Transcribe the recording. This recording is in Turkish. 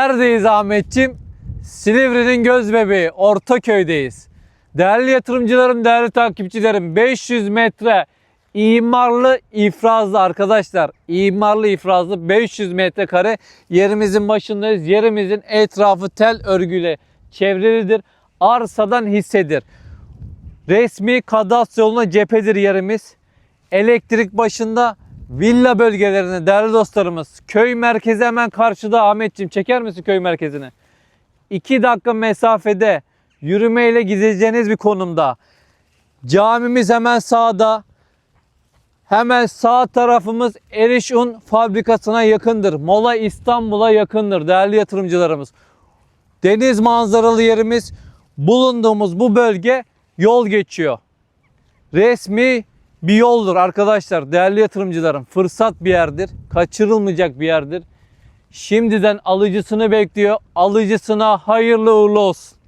Neredeyiz Ahmetçim? Silivri'nin göz bebeği Ortaköy'deyiz. Değerli yatırımcılarım, değerli takipçilerim 500 metre imarlı ifrazlı arkadaşlar. İmarlı ifrazlı 500 metrekare yerimizin başındayız. Yerimizin etrafı tel örgüyle çevrilidir. Arsadan hissedir. Resmi kadastro yoluna cephedir yerimiz. Elektrik başında villa bölgelerine değerli dostlarımız. Köy merkezi hemen karşıda Ahmetciğim çeker misin köy merkezine? 2 dakika mesafede yürümeyle gideceğiniz bir konumda. Camimiz hemen sağda. Hemen sağ tarafımız Eriş Un fabrikasına yakındır. Mola İstanbul'a yakındır değerli yatırımcılarımız. Deniz manzaralı yerimiz bulunduğumuz bu bölge yol geçiyor. Resmi bir yoldur arkadaşlar değerli yatırımcılarım. Fırsat bir yerdir. Kaçırılmayacak bir yerdir. Şimdiden alıcısını bekliyor. Alıcısına hayırlı uğurlu olsun.